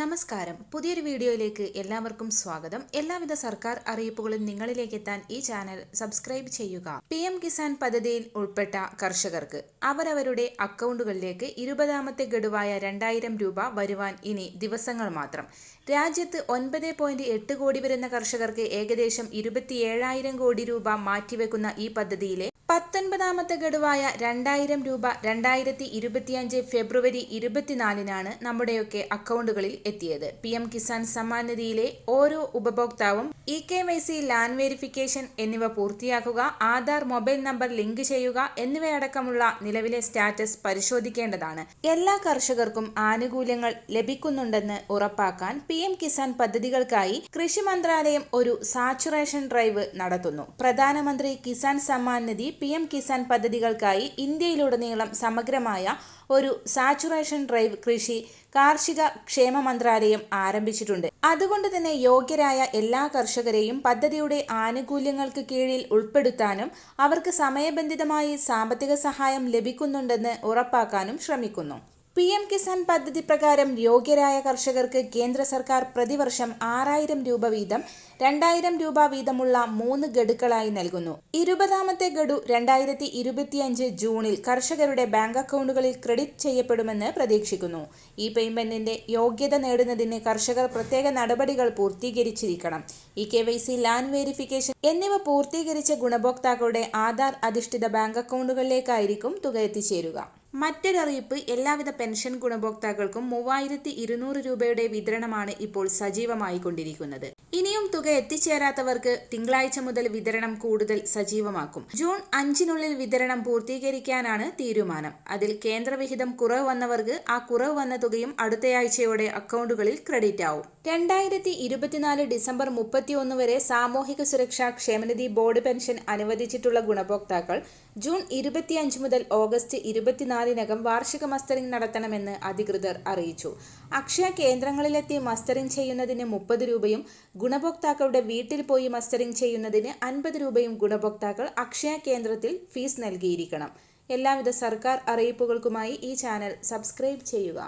നമസ്കാരം. പുതിയൊരു വീഡിയോയിലേക്ക് എല്ലാവർക്കും സ്വാഗതം. എല്ലാവിധ സർക്കാർ അറിയിപ്പുകളും നിങ്ങളിലേക്ക് എത്താൻ ഈ ചാനൽ സബ്സ്ക്രൈബ് ചെയ്യുക. പി എം കിസാൻ പദ്ധതിയിൽ ഉൾപ്പെട്ട കർഷകർക്ക് അവരവരുടെ അക്കൗണ്ടുകളിലേക്ക് ഇരുപതാമത്തെ ഗഡുവായ രണ്ടായിരം രൂപ വരുവാൻ ഇനി ദിവസങ്ങൾ മാത്രം. രാജ്യത്ത് ഒൻപത് പോയിന്റ് എട്ട് കോടി വരുന്ന കർഷകർക്ക് ഏകദേശം ഇരുപത്തിയേഴായിരം കോടി രൂപ മാറ്റിവെക്കുന്ന ഈ പദ്ധതിയിലെ പത്തൊൻപതാമത്തെ ഗഡുവായ രണ്ടായിരം രൂപ രണ്ടായിരത്തി ഇരുപത്തിയഞ്ച് ഫെബ്രുവരി ഇരുപത്തിനാലിനാണ് നമ്മുടെയൊക്കെ അക്കൗണ്ടുകളിൽ എത്തിയത്. പി എം കിസാൻ സമ്മാൻ നിധിയിലെ ഓരോ ഉപഭോക്താവും E K Y C land verification എന്നിവ പൂർത്തിയാക്കുക ആധാർ മൊബൈൽ നമ്പർ ലിങ്ക് ചെയ്യുക എന്നിവയടക്കമുള്ള നിലവിലെ സ്റ്റാറ്റസ് പരിശോധിക്കേണ്ടതാണ്. എല്ലാ കർഷകർക്കും ആനുകൂല്യങ്ങൾ ലഭിക്കുന്നുണ്ടെന്ന് ഉറപ്പാക്കാൻ പി എം കിസാൻ പദ്ധതികൾക്കായി കൃഷി മന്ത്രാലയം ഒരു സാച്ചുറേഷൻ ഡ്രൈവ് നടത്തുന്നു. പ്രധാനമന്ത്രി കിസാൻ സമ്മാൻ നിധി പി എം കിസാൻ പദ്ധതികൾക്കായി ഇന്ത്യയിലുടനീളം സമഗ്രമായ ഒരു സാച്ചുറേഷൻ ഡ്രൈവ് കൃഷി കാർഷിക ക്ഷേമ മന്ത്രാലയം ആരംഭിച്ചിട്ടുണ്ട്. അതുകൊണ്ട് തന്നെ യോഗ്യരായ എല്ലാ കർഷകരെയും പദ്ധതിയുടെ ആനുകൂല്യങ്ങൾക്ക് കീഴിൽ ഉൾപ്പെടുത്താനും അവർക്ക് സമയബന്ധിതമായി സാമ്പത്തിക സഹായം ലഭിക്കുന്നുണ്ടെന്ന് ഉറപ്പാക്കാനും ശ്രമിക്കുന്നു. പി എം കിസാൻ പദ്ധതി പ്രകാരം യോഗ്യരായ കർഷകർക്ക് കേന്ദ്ര സർക്കാർ പ്രതിവർഷം ആറായിരം രൂപ വീതം രണ്ടായിരം രൂപ വീതമുള്ള മൂന്ന് ഗഡുക്കളായി നൽകുന്നു. ഇരുപതാമത്തെ ഗഡു രണ്ടായിരത്തി ഇരുപത്തിയഞ്ച് ജൂണിൽ കർഷകരുടെ ബാങ്ക് അക്കൗണ്ടുകളിൽ ക്രെഡിറ്റ് ചെയ്യപ്പെടുമെന്ന് പ്രതീക്ഷിക്കുന്നു. ഈ പേയ്മെന്റിന്റെ യോഗ്യത നേടുന്നതിന് കർഷകർ പ്രത്യേക നടപടികൾ പൂർത്തീകരിച്ചിരിക്കണം. E K Y C land verification എന്നിവ പൂർത്തീകരിച്ച ഗുണഭോക്താക്കളുടെ ആധാർ അധിഷ്ഠിത ബാങ്ക് അക്കൗണ്ടുകളിലേക്കായിരിക്കും തുക എത്തിച്ചേരുക. മറ്റൊരറിയിപ്പ് എല്ലാവിധ പെൻഷൻ ഗുണഭോക്താക്കൾക്കും മൂവായിരത്തി ഇരുന്നൂറ് രൂപയുടെ വിതരണമാണ് ഇപ്പോൾ സജീവമായി കൊണ്ടിരിക്കുന്നത്. ഇനിയും തുക എത്തിച്ചേരാത്തവർക്ക് തിങ്കളാഴ്ച മുതൽ വിതരണം കൂടുതൽ സജീവമാക്കും. ജൂൺ അഞ്ചിനുള്ളിൽ വിതരണം പൂർത്തീകരിക്കാനാണ് തീരുമാനം. അതിൽ കേന്ദ്രവിഹിതം കുറവ് വന്നവർക്ക് ആ കുറവ് വന്ന തുകയും അടുത്തയാഴ്ചയോടെ അക്കൗണ്ടുകളിൽ ക്രെഡിറ്റ് ആവും രണ്ടായിരത്തി ഇരുപത്തിനാല് ഡിസംബർ മുപ്പത്തിയൊന്ന് വരെ സാമൂഹിക സുരക്ഷാ ക്ഷേമനിധി ബോർഡ് പെൻഷൻ അനുവദിച്ചിട്ടുള്ള ഗുണഭോക്താക്കൾ ജൂൺ ഇരുപത്തിയഞ്ച് മുതൽ ഓഗസ്റ്റ് ഇരുപത്തിനാലിനകം വാർഷിക മസ്റ്ററിംഗ് നടത്തണമെന്ന് അധികൃതർ അറിയിച്ചു. അക്ഷയ കേന്ദ്രങ്ങളിലെത്തി മസ്റ്ററിംഗ് ചെയ്യുന്നതിന് മുപ്പത് രൂപയും ഗുണഭോക്താക്കളുടെ വീട്ടിൽ പോയി മസ്റ്ററിംഗ് ചെയ്യുന്നതിന് അൻപത് രൂപയും ഗുണഭോക്താക്കൾ അക്ഷയ കേന്ദ്രത്തിൽ ഫീസ് നൽകിയിരിക്കണം. എല്ലാവിധ സർക്കാർ അറിയിപ്പുകൾക്കുമായി ഈ ചാനൽ സബ്സ്ക്രൈബ് ചെയ്യുക.